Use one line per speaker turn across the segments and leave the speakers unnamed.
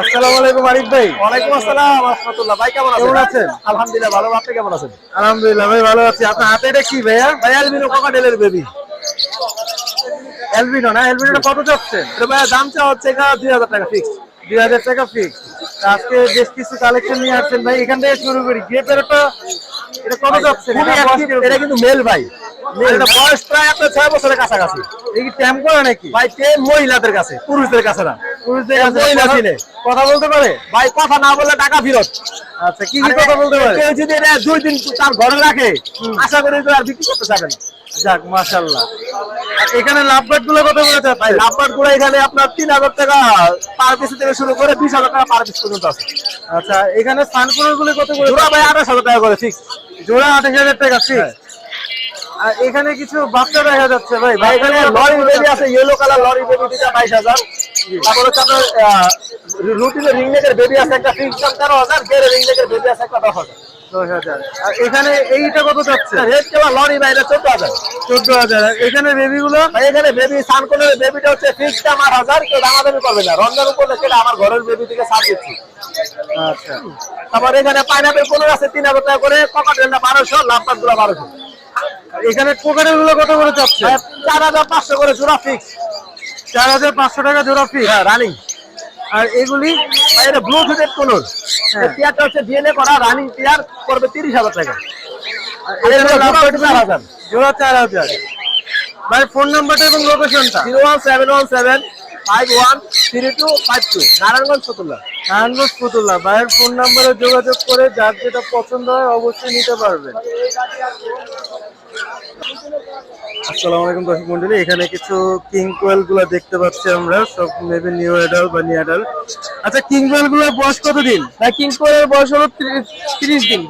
আসসালামু আলাইকুম আরিফ ভাই।
ওয়ালাইকুম আসসালাম রহমতুল্লাহ। ভাই কেমন আছেন?
কেমন আছেন?
আলহামদুলিল্লাহ ভালো। আপনি কেমন আছেন?
আলহামদুলিল্লাহ ভাই ভালো আছি। আপনার হাতে এটা কি ভাইয়া?
ভাই অ্যালবিনো কোকাটেলের বেবি
এলবিনো না? কত চাচ্ছেন?
এটা ভাই দাম চা হচ্ছে দুই হাজার টাকা ফিক্স
দুই হাজার টাকা ফিক্স আজকে বেশ কিছু কালেকশন নিয়ে আসছেন ভাই। এখান থেকে শুরু করি। একটা এটা কত
এটা কিন্তু মেল ভাই। এটা বয়স প্রায় আপনার ছয় বছরের কাছাকাছি।
এই কি ট্যাম করে নাকি?
ভাই তে মহিলাদের কাছে পুরুষদের কাছে না।
কথা- বলতে পারে?
ভাই কথা না বললে টাকা ফেরত।
আচ্ছা কি কি কথা বলতে পারে?
কেউ যদি এটা দুই দিন তার ঘরে রাখে আশা করি তো আর বিক্রি করতে না।
যাক মাশাআল্লাহ। এখানে লাভবাটগুলো কত করে
ভাই
যাচ্ছে
লাভবারগুলো এখানে আপনার তিন হাজার টাকা পার পিস থেকে শুরু করে বিশ হাজার টাকা পার পিস পর্যন্ত আছে।
আচ্ছা এখানে গুলো কত করে?
জোড়া ভাই আঠাশ হাজার টাকা করে ফিক্স
জোড়া আঠাশ হাজার টাকা ফিক্স
হ্যাঁ।
আর এখানে কিছু বাচ্চা দেখা যাচ্ছে ভাই।
ভাই এখানে লরি বেবি আছে ইয়েলো কালার লরি বেবি দুটা বাইশ হাজার। তারপর হচ্ছে আপনার রুটিনের রিংনেকের বেবি আছে একটা ফিক্স দাম তেরো হাজার গেরে রিংনেকের বেবি আছে একটা দশ হাজার।
আর এখানে এইটা কত যাচ্ছে?
রেড কেবা লরি বাইরে চোদ্দ হাজার।
চোদ্দ হাজার। এখানে বেবি গুলো
এখানে বেবি সানকনের বেবিটা হচ্ছে ফিক্স দাম আট হাজার কেউ দামাদামি করবে না। রমজান উপরে সেটা আমার ঘরের বেবি থেকে দিচ্ছি।
আচ্ছা।
তারপর এখানে পাইনাপেল কোন আছে তিন হাজার টাকা করে ককাটেলটা বারোশো গুলো বারোশো।
এখানে কোকারেরগুলো কত করে যাচ্ছে?
চার হাজার পাঁচশো করে জোড়া ফিক্স
চার হাজার পাঁচশো টাকা জোড়া ফি
হ্যাঁ রানিং
আর এগুলি
এটা ব্লুটুথের কোনোর
হ্যাঁ।
টিয়ারটা হচ্ছে ডিএনএ করা রানিং টিয়ার করবে তিরিশ হাজার টাকা।
লাভবাট
জোড়া চার হাজার।
ভাই ফোন নাম্বারটা এবং লোকেশনটা
zero one seven one seven five one three two five two Narayanganj Fatullah
Narayanganj Fatullah ভাইয়ের ফোন নাম্বারে যোগাযোগ করে যার যেটা পছন্দ হয় অবশ্যই নিতে পারবেন আসসালামু আলাইকুম দর্শক মন্ডলী এখানে কিছু কিং কোয়েলগুলো দেখতে পাচ্ছি আমরা সব মেবি নিউ এডাল বা নিউ এডাল আচ্ছা কিং কোয়েলগুলোর বয়স কতদিন?
ভাই কিংস কোয়েলের বয়স হলো তিরিশ দিন।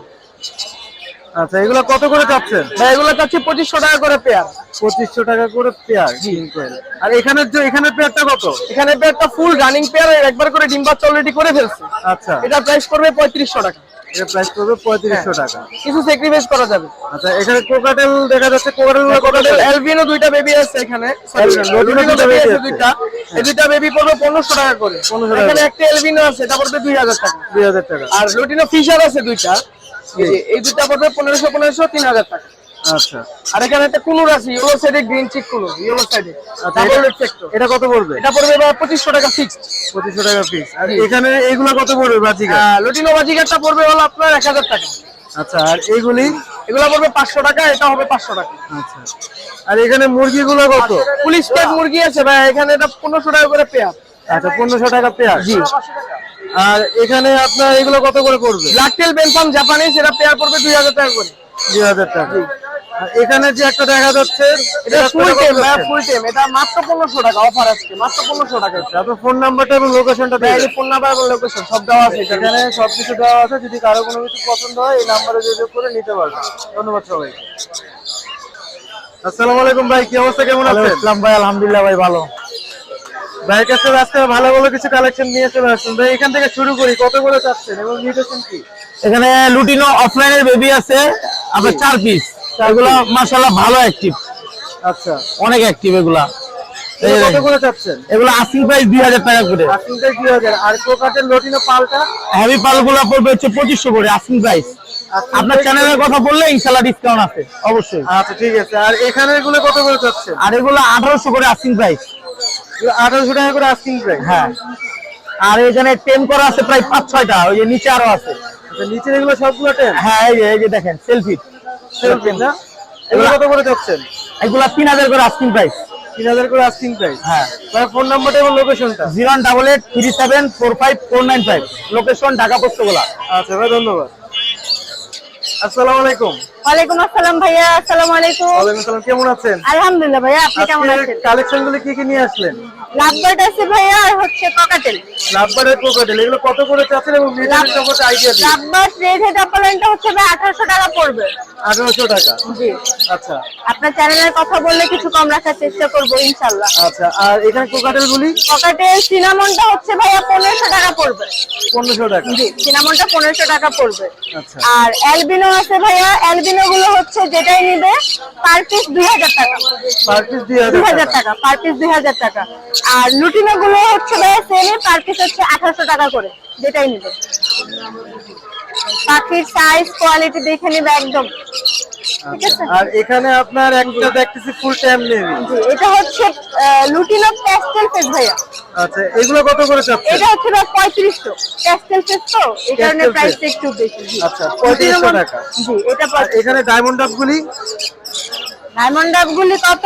আচ্ছা এগুলো কত করে চাচ্ছেন
ভাই এগুলো চাচ্ছি পঁচিশশো টাকা করে পেয়ার
পঁচিশশো টাকা করে পেয়ার কিং কোয়েল আর এখানের যে এখানের পেয়ারটা কত?
এখানে পেয়ারটা ফুল রানিং পেয়ার একবার করে ডিম বাচ্চা অলরেডি করে ফেলছে।
আচ্ছা।
এটা প্রাইস করবে পঁয়ত্রিশশো টাকা।
এর প্রাইস পড়বে পঁয়ত্রিশশো টাকা।
কিছু স্যাক্রিফাইস করা যাবে।
আচ্ছা এখানে কোকাটেল দেখা যাচ্ছে কোকাটেল কোকাটেল?
এলবিনো দুইটা বেবি আছে এখানে।
দুইটা
আছে
আছে।
দুইটা। এই দুইটা বেবি পড়বে পনেরোশো টাকা করে।
পনেরোশো টাকা।
এখানে একটা এলবিনো আছে এটা পড়বে দুই হাজার টাকা।
দুই হাজার টাকা।
আর লুটিনো ফিশার আছে দুইটা। এই এই দুইটা পড়বে পনেরোশো পনেরোশো তিন হাজার টাকা।
আচ্ছা।
আর এখানে একটা কুনুর আছে ইয়েলো সাইডে গ্রিন চিক কুনুর ইয়েলো সাইডে
আচ্ছা
ডাবল
এটা-
রেড সেক্টর
এটা কত পড়বে?
এটা পড়বে পঁচিশশো টাকা ফিক্সড
পঁচিশশো টাকা পিস আর এখানে এইগুলো কত পড়বে বাজিকা
লুটিনো বাজিকারটা পড়বে হলো আপনার এক হাজার টাকা।
আচ্ছা আর এইগুলি
এগুলো পড়বে পাঁচশো টাকা এটা হবে পাঁচশো টাকা।
আচ্ছা। আর এখানে মুরগিগুলো কত?
পুলিশ পেট মুরগি আছে ভাই এখানে এটা পনেরোশো টাকা করে পেয়ার।
আচ্ছা পনেরোশো টাকা পেয়ার।
জি।
আর এখানে আপনার এগুলো কত করে পড়বে?
ব্ল্যাক টেল বেলফাম জাপানিজ এটা পেয়ার পড়বে দুই হাজার টাকা করে।
দুই হাজার টাকা। আর এখানে যে একটা দেখা যাচ্ছে
এটা ফুল টেম ভাই ফুল টেম এটা মাত্র পনেরোশো টাকা অফার আছে মাত্র পনেরোশো টাকা
আপনার ফোন নাম্বারটা এবং লোকেশনটা
ভাই, এই ফোন নাম্বার এবং লোকেশন সব দেওয়া আছে এখানে।
এখানে সবকিছু দেওয়া আছে যদি কারও কোনো কিছু পছন্দ হয় এই নাম্বারে যোগাযোগ করে নিতে পারবেন। ধন্যবাদ সবাইকে। আসসালামু আলাইকুম ভাই কি অবস্থা কেমন আছেন?
ইসলাম ভাই আলহামদুলিল্লাহ ভাই ভালো।
ভাইয়ের কাছে আজকে ভালো ভালো কিছু কালেকশন নিয়ে চলে আসছেন ভাই এখান থেকে শুরু করি কত করে চাচ্ছেন এবং নিউট্রিশন কি?
এখানে লুটিনো অফলাইনের বেবি আছে আপনার চার পিস এগুলো মাশাআল্লাহ ভালো অ্যাক্টিভ
আচ্ছা।
অনেক অ্যাক্টিভ এগুলা।
এগুলো কত করে চাচ্ছেন?
এগুলো আশি প্রাইস দুই হাজার টাকা করে।
আশিটাই দুই হাজার। আর কোকাটের লটিনো পালটা?
হ্যাভি পালগুলো পড়বে হচ্ছে পঁচিশশো করে আশি প্রাইস আপনার চ্যানেলের কথা বললে ডিসকাউন্ট আছে অবশ্যই।
আচ্ছা ঠিক আছে। আর কত করে চাচ্ছেন?
আর এগুলো আঠারোশো করে আশি প্রাইস
আঠারোশো টাকা করে প্রাইস
হ্যাঁ। আর এখানে টেন করা আছে প্রায় পাঁচ ছয়টা ওই যে নিচে আরও আছে।
আচ্ছা নিচের এগুলো সবগুলো
হ্যাঁ এই যে এই যে দেখেন সেলফি
সেলফিন না? এগুলো কত করে চাচ্ছেন
এগুলা তিন হাজার করে আস্কিং প্রাইস
তিন হাজার করে আস্কিং প্রাইস
হ্যাঁ।
ফোন নাম্বারটা এবং লোকেশনটা
zero double eight three seven four five four nine five location Dhaka Postogola
আচ্ছা ভাই ধন্যবাদ। আসসালামু আলাইকুম।
ওয়ালাইকুম আসসালাম ভাইয়া আসসালামু আলাইকুম।
ওয়ালাইকুম আসসালাম কেমন আছেন?
আলহামদুলিল্লাহ ভাইয়া আপনি কেমন আছেন?
কালেকশনগুলো কি কি নিয়ে আসলেন?
লাভবার্ড আছে ভাইয়া আর হচ্ছে ককাটেল
লাভবার্ড আর ককাটেল এগুলো কত করে চাচ্ছেন এবং মিটারের সম্পর্কে আইডিয়া দিন
লাভবার্ড রেড হেড অপারেন্টটা হচ্ছে ভাই আঠারোশো টাকা পড়বে।
আঠারোশো টাকা?
জি।
আচ্ছা।
আপনার চ্যানেলের কথা বললে কিছু কম রাখার চেষ্টা করব ইনশাল্লাহ
আচ্ছা আর এখানে কোকাটেল গুলি?
ককাটেল সিনামনটা হচ্ছে ভাইয়া পনেরোশো টাকা পড়বে।
পনেরোশো টাকা।
জি সিনামনটা পনেরোশো টাকা পড়বে।
আচ্ছা।
আর অ্যালবিনো আছে ভাইয়া অ্যালবিনো গুলো হচ্ছে যেটাই নিবে পার পিস দুই হাজার টাকা।
পার পিস দুই হাজার টাকা।
পার পিস দুই হাজার টাকা। আর লুটিনো গুলো হচ্ছে ভাইয়া সেমে পার পিস হচ্ছে আঠারোশো টাকা করে যেটাই নিবে। পাখির সাইজ কোয়ালিটি দেখে নেবে একদম। ঠিক আছে?
আর এখানে আপনার একটা দেখতেছি ফুল টাইম নেভি
এটা হচ্ছে লুটিনো প্যাস্টেল ফেস ভাইয়া।
আচ্ছা এগুলো কত করে চাচ্ছেন?
এটা হচ্ছে ভাই পঁয়ত্রিশশো। প্যাস্টেল ফেস তো এই কারণে প্রাইসটা একটু বেশি
আচ্ছা, 3500 টাকা।
জি এটা
এখানে ডায়মন্ড আপগুলি
ডায়মন্ড ডাব গুলি কত?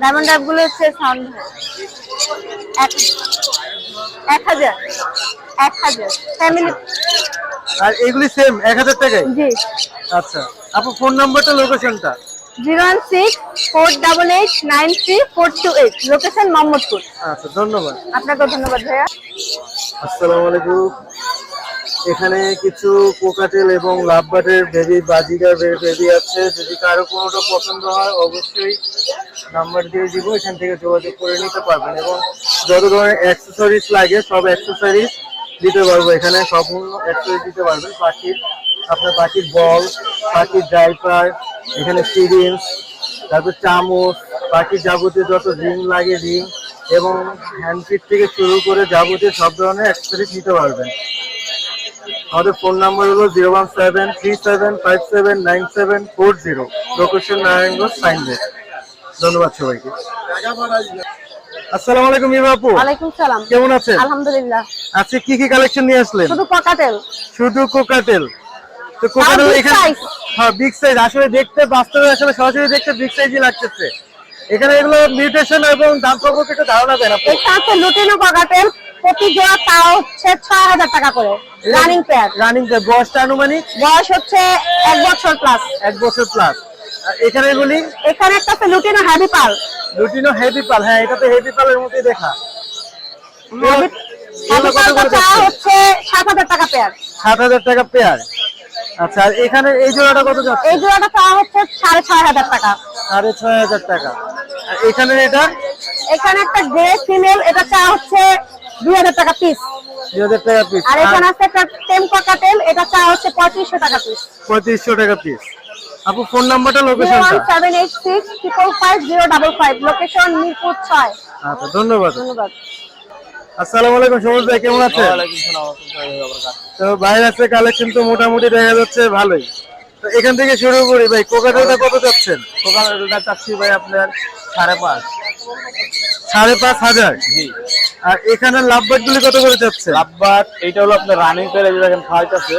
ডায়মন্ড ডাব গুলি হচ্ছে সাউন্ড এক এক হাজার এক হাজার। ফ্যামিলি
আর এগুলি সেম এক হাজার টাকায়?
জি।
আচ্ছা আপু ফোন নাম্বারটা লোকেশনটা
zero one six four double eight nine three four two eight. Location Mohammadpur.
আচ্ছা ধন্যবাদ।
আপনাকে ধন্যবাদ ভাইয়া।
আসসালামু আলাইকুম। এখানে কিছু কোকাটেল এবং লাভবাটের বেবি বাজিকার বেবি আছে। যদি কারও কোনোটা পছন্দ হয়, অবশ্যই নাম্বার দিয়ে দিব, এখান থেকে যোগাযোগ করে নিতে পারবেন। এবং যত ধরনের অ্যাক্সেসরিজ লাগে, সব অ্যাক্সেসরিজ দিতে পারব এখানে, সম্পূর্ণ অ্যাক্সেসরিজ দিতে পারবেন। পাখির আপনার পাখির বল পাখির ডাইপার এখানে সিরিঞ্জ তারপর চামচ পাখির যাবতীয় যত রিং লাগে রিং এবং হ্যান্ডপিট থেকে শুরু করে যাবতীয় সব ধরনের অ্যাক্সেসরিজ নিতে পারবেন। আমাদের ফোন নাম্বার হলো zero one seven three seven five seven nine seven four zero. Location Narayanganj Signboard. ধন্যবাদ সবাইকে। আসসালামু আলাইকুম ইমা আপু।
ওয়ালাইকুম সালাম।
কেমন আছেন?
আলহামদুলিল্লাহ।
আজকে কি কি কালেকশন নিয়ে আসলেন?
শুধু ককাটেল
শুধু কোকাটেল তো কোকাটেল এখানে। হ্যাঁ বিগ সাইজ আসলে দেখতে বাস্তবে আসলে সরাসরি দেখতে বিগ সাইজই লাগতেছে। এখানে এগুলো মিউটেশন এবং দাম সম্পর্কে একটু ধারণা দেন আপনি।
এটা হচ্ছে লুটিনো ককাটেল প্রতি জোড়া তাও হচ্ছে ছয় হাজার টাকা করে। রানিং পেয়ার
রানিং বয়সটা আনুমানিক?
বয়স হচ্ছে এক বছর প্লাস
এক বছর প্লাস এখানে এগুলি?
এখানে একটা আছে লুটিনো হ্যাভি পাল
লুটিনো হেভি পাল হ্যাঁ এটা তো হেভি পালের মধ্যেই দেখা?
হচ্ছে সাত হাজার টাকা পেয়ার
সাত হাজার টাকা পেয়ার আচ্ছা এখানে এই জোড়াটা কত যাচ্ছে?
এই জোড়াটা হচ্ছে সাড়ে ছয় হাজার টাকা।
সাড়ে ছয় হাজার টাকা। এখানে এটা?
এখানে একটা গ্রে ফিমেল এটা চাওয়া হচ্ছে দুই হাজার টাকা পিস
দুই হাজার টাকা পিস
আর এখানে আছে একটা টেম ককাটেল এটা চাওয়া হচ্ছে পঁয়ত্রিশশো টাকা পিস
পঁয়ত্রিশশো টাকা পিস আপু ফোন নাম্বারটা লোকেশনটা
seven eight six triple five zero double five location Mirpur ছয়।
আচ্ছা ধন্যবাদ।
ধন্যবাদ।
আসসালামু আলাইকুম সবুজ ভাই কেমন আছেন? তো বাইরে আছে কালেকশন তো মোটামুটি দেখা যাচ্ছে ভালোই। এখান থেকে শুরু করি ভাই কোকাটেলটা কত চাচ্ছেন?
কোকাটা চাচ্ছি ভাই আপনার সাড়ে পাঁচ।
সাড়ে পাঁচ হাজার?
জি।
আর এখানে লাভবাট গুলি কত করে যাচ্ছে
লাভবার এটা হলো আপনার রানিং করে যে দেখেন ফাইট আছে।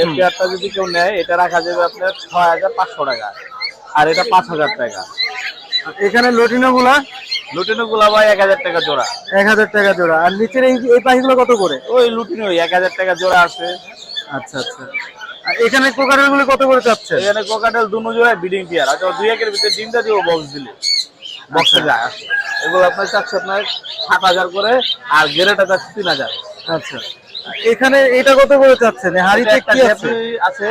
এই পেয়ারটা যদি কেউ নেয় এটা রাখা যাবে আপনার ছয় হাজার পাঁচশো টাকা। আর এটা পাঁচ হাজার টাকা।
এখানে লটিনো গুলা?
লুটিনো গুলা ভাই এক হাজার টাকা জোড়া।
এক হাজার টাকা জোড়া। আর নিচের এই এই পাখিগুলো কত করে?
ওই লুটিনো এক হাজার টাকা জোড়া আছে।
আচ্ছা আচ্ছা। এখানে কোকাটেল গুলি কত করে যাচ্ছে
এখানে কোকাটেল দুনো জোড়ায় বিডিং পেয়ার আচ্ছা দুই একের ভিতরে ডিমটা দিব বক্স দিলে। বক্সে যায়। আসে এগুলো আপনার চাচ্ছে আপনার সাত হাজার করে আর গেরেটা চাচ্ছে তিন হাজার।
আচ্ছা। এখানে এটা কত করে যাচ্ছেন এই হাড়িতে কি আছে?
আছে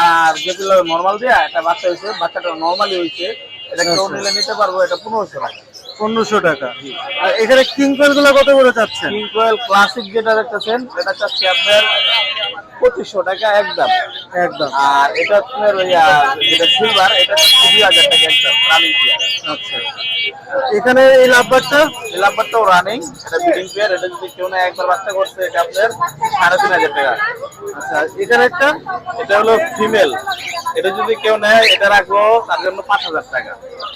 আর গেপিল নর্মাল দিয়া একটা বাচ্চা হয়েছে বাচ্চাটা নর্মালি হয়েছে। এটা কেউ
আচ্ছা।
নিলে নিতে পারব এটা পনেরোশো টাকা।
পনেরোশো টাকা। আর এখানে কিং কোয়েলগুলো কত করে যাচ্ছেন
কিং কোয়েল ক্লাসিক যেটা দেখতেছেন এটা চাচ্ছি আপনার পঁচিশশো টাকা একদম।
একদম।
আর এটা আপনার ওই যেটা সিলভার এটা দুই হাজার টাকা একদম রানিং পেয়ার
আচ্ছা। এখানে এই লাভবারটা?
এই নাম্বারটাও রানিং এটা বিডিং পেয়ার এটা যদি কেউ না একবার বাচ্চা করছে এটা আপনার সাড়ে তিন হাজার টাকা।
আচ্ছা এখানে একটা?
এটা হলো ফিমেল এটা যদি কেউ নেয় এটা রাখব তার জন্য পাঁচ হাজার টাকা।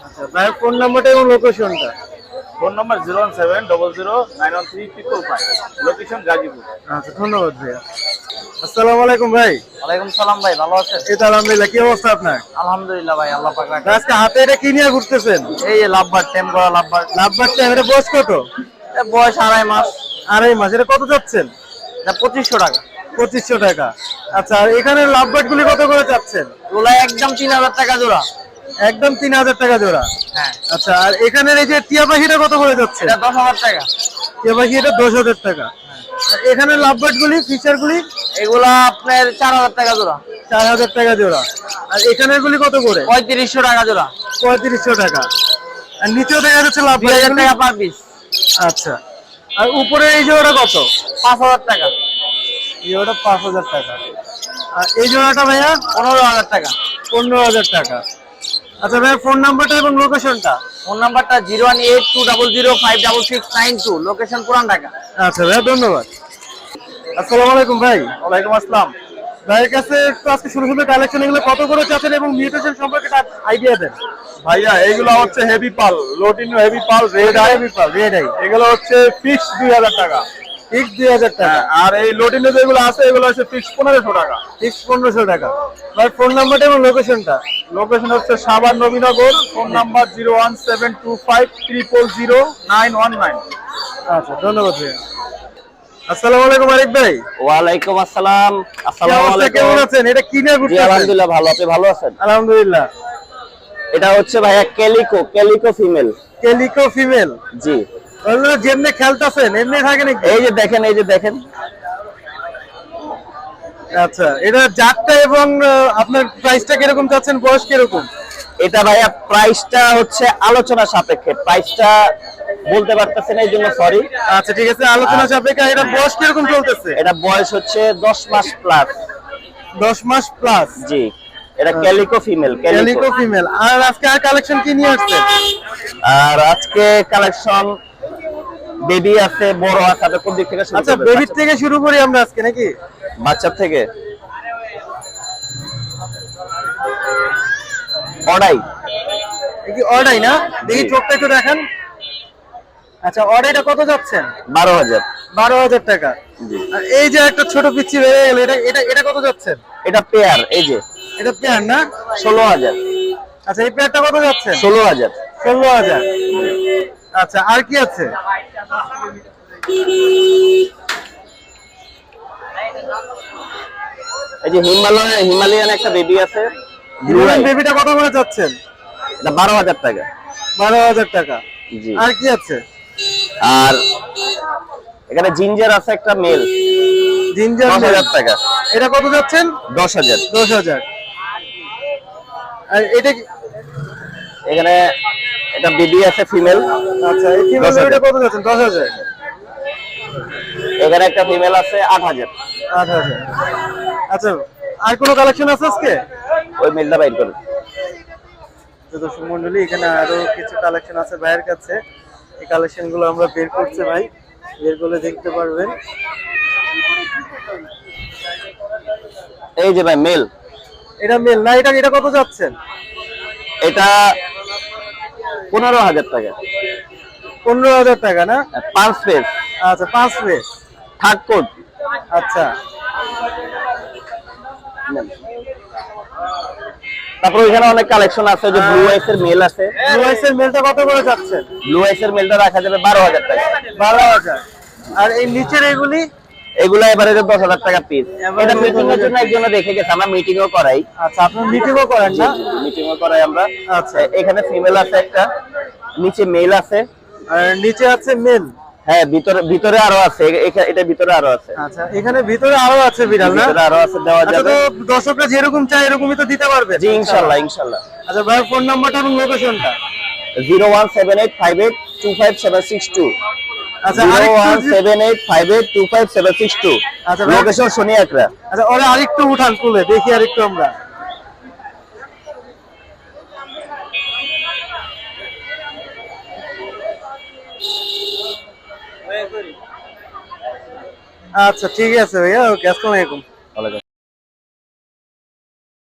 আচ্ছা ভাইয়ের ফোন নাম্বারটা এবং লোকেশনটা
phone number zero one seven double zero nine one three triple five. Location Gazipur.
আচ্ছা ধন্যবাদ ভাইয়া। আসসালামু আলাইকুম ভাই।
ওয়ালাইকুম সালাম ভাই ভালো আছেন?
এই তো আলহামদুলিল্লাহ কি অবস্থা আপনার?
আলহামদুলিল্লাহ ভাই আল্লাহ পাক রাখে
আজকে হাতে এটা কি নিয়ে ঘুরতেছেন?
এই যে লাভবার টেম করা লাভবার।
লাভবারটা এটা বয়স কত?
বয়স আড়াই মাস।
আড়াই মাস এটা কত যাচ্ছেন?
এটা পঁচিশশো টাকা।
পঁচিশশো টাকা। আচ্ছা এখানে লাভবার্ড গুলি কত করে যাচ্ছেন?
ওগুলা একদম তিন হাজার টাকা জোড়া।
একদম তিন হাজার টাকা জোড়া।
হ্যাঁ।
আচ্ছা আর এখানের এই যে টিয়া পাখিটা কত করে যাচ্ছে?
এটা দশ হাজার টাকা।
টিয়া পাখি এটা দশ হাজার টাকা। আর এখানে লাভবার্ড গুলি ফিচার গুলি?
এগুলা আপনার চার হাজার টাকা জোড়া।
চার হাজার টাকা জোড়া। আর এখানের গুলি কত করে?
পঁয়ত্রিশশো টাকা জোড়া।
পঁয়ত্রিশশো টাকা। আর নিচেও দেখা যাচ্ছে লাভ
দুই হাজার টাকা পার পিস
আচ্ছা। আর উপরে এই জোড়াটা কত?
পাঁচ হাজার টাকা।
এই জোড়াটা পাঁচ হাজার টাকা। আর এই জোড়াটা ভাইয়া?
পনেরো হাজার টাকা।
পনেরো হাজার টাকা। আচ্ছা ভাইয়া ফোন নাম্বারটা এবং লোকেশনটা
ফোন নাম্বারটা zero one eight two double zero five double six nine two location Puran Dhaka.
আচ্ছা ভাইয়া ধন্যবাদ। আসসালামু আলাইকুম ভাই।
ওয়ালাইকুম আসসালাম।
ভাইয়ের কাছে একটু আজকে শুরু শুরু কালেকশন এগুলো কত করে চাচ্ছেন এবং মিউটেশন সম্পর্কে আইডিয়া দেন।
ভাইয়া এইগুলো হচ্ছে হেভি পাল লোটিনো হেভি পাল রেড আই
হেভি পাল রেড আই
এগুলো হচ্ছে ফিক্স দুই হাজার টাকা।
ফিক্স দুই হাজার টাকা।
আর এই লোটিনো যেগুলো আছে এগুলো হচ্ছে ফিক্স পনেরোশো টাকা।
ফিক্স পনেরোশো টাকা। ভাই ফোন নাম্বারটা এবং লোকেশনটা
লোকেশন হচ্ছে Savar Nabinagar phone number zero one seven two five triple zero nine one nine
আচ্ছা ধন্যবাদ আসসালামু আলাইকুম আরিফ ভাই।
ওয়ালাইকুম আসসালাম। আসসালামু আলাইকুম।
কেমন আছেন? এটা কি নিয়ে ঘুরতে
আলহামদুলিল্লাহ ভালো। আপনি ভালো আছেন?
আলহামদুলিল্লাহ।
এটা হচ্ছে ভাইয়া calico calico female
calico female
জি।
ওগুলো যেমনি খেলতেছেন এমনি থাকে নাকি?
এই যে দেখেন এই যে দেখেন।
আচ্ছা এটা জাতটা এবং আপনার প্রাইসটা কীরকম চাচ্ছেন বয়স কীরকম?
এটা ভাইয়া প্রাইসটা হচ্ছে আলোচনা সাপেক্ষে। প্রাইসটা বলতে পারতেছেন এই জন্য সরি
আচ্ছা ঠিক আছে আলোচনা সাপেক্ষে এটা বয়স কীরকম চলতেছে?
এটা বয়স হচ্ছে দশ মাস প্লাস
দশ মাস প্লাস
জি এটা ক্যালিকো ফিমেল
ক্যালিকো ফিমেল আর আজকে আর কালেকশন কি নিয়ে আসছে
আর আজকে কালেকশন বেবি আছে বড় আছে আপনি কোন দিক থেকে শুরু
আচ্ছা? বেবির থেকে শুরু করি আমরা আজকে নাকি?
বাচ্চার থেকে। অর্ডাই
এ কি অর্ডাই না? দেখি চোখটা একটু দেখান। আচ্ছা অর্ডাইটা কত যাচ্ছেন?
বারো হাজার।
বারো হাজার টাকা। এই যে একটা ছোট পিচ্ছি বেড়ে গেল এটা এটা এটা কত যাচ্ছেন?
এটা পেয়ার এই যে।
এটা পেয়ার না?
ষোলো হাজার।
আচ্ছা এই পেয়ারটা কত যাচ্ছেন?
ষোলো হাজার।
ষোলো হাজার। আচ্ছা আর কি আছে?
এই যে হিমালয় হিমালয়ান একটা বেবি আছে। আই
বেবিটা কত করে যাচ্ছেন
বারো হাজার টাকা।
বারো হাজার টাকা।
জি।
আর কি আছে?
আর এখানে জিঞ্জার আছে একটা মেল
জিঞ্জার
দশ হাজার টাকা।
এটা কত যাচ্ছেন
দশ হাজার।
দশ হাজার। আর এটা
এখানে এটা বেবি আছে ফিমেল
আচ্ছা এই
হাজার।
এটা কত যাচ্ছেন দশ হাজার।
এখানে একটা ফিমেল আছে আট হাজার।
আট আচ্ছা আর কোনো কালেকশন আছে আজকে?
ওই মেলটা বাইর করুন
তো দর্শক মন্ডলী এখানে আরও কিছু কালেকশন আছে ভাইয়ের কাছে। এই কালেকশনগুলো আমরা বের করছি ভাই। বের করলে দেখতে পারবেন।
এই যে ভাই মেল
এটা মেল না এটা এটা কত যাচ্ছেন
এটা পনেরো হাজার টাকা।
পনেরো হাজার টাকা না?
পাঁচ পেজ
আচ্ছা পাঁচ পেজ
থার্ড কোড
আচ্ছা।
তারপর এখানে অনেক কালেকশন আছে যে ব্লু আইস এর মেল আছে।
ডিভাইসের মেলটা কত করে যাচ্ছেন
ব্লু আইস এর মেলটা রাখা যাবে বারো হাজার টাকা।
বারো হাজার। আর এই নিচের এগুলি?
এগুলো এবারে দশ হাজার টাকা পিস এটা মিটিং এর জন্য একজন রেখে গেছে আমরা মিটিং ও করাই।
আচ্ছা আপনি মিটিং ও করেন না?
মিটিং ও করাই আমরা।
আচ্ছা।
এখানে ফিমেল আছে একটা নিচে মেল আছে।
আর নিচে আছে মেল
হ্যাঁ ভিতরে ভিতরে আরও আছে এটা ভিতরে আরও আছে।
আচ্ছা এখানে ভিতরে আরও আছে বিড়াল না?
ভিতরে আরও আছে দেওয়া
আচ্ছা,
যাবে।
তো দর্শকরা যেরকম চাই এরকমই তো দিতে পারবে।
জি ইনশাআল্লাহ ইনশাআল্লাহ
আচ্ছা ভাই ফোন নাম্বারটা এবং লোকেশনটা 01785825762
লোকেশন শনি একরা।
আচ্ছা ওরা আরেকটু উঠান তুলে দেখি আরেকটু আমরা। আচ্ছা ঠিক আছে ভাইয়া ওকে আসসালামু আলাইকুম।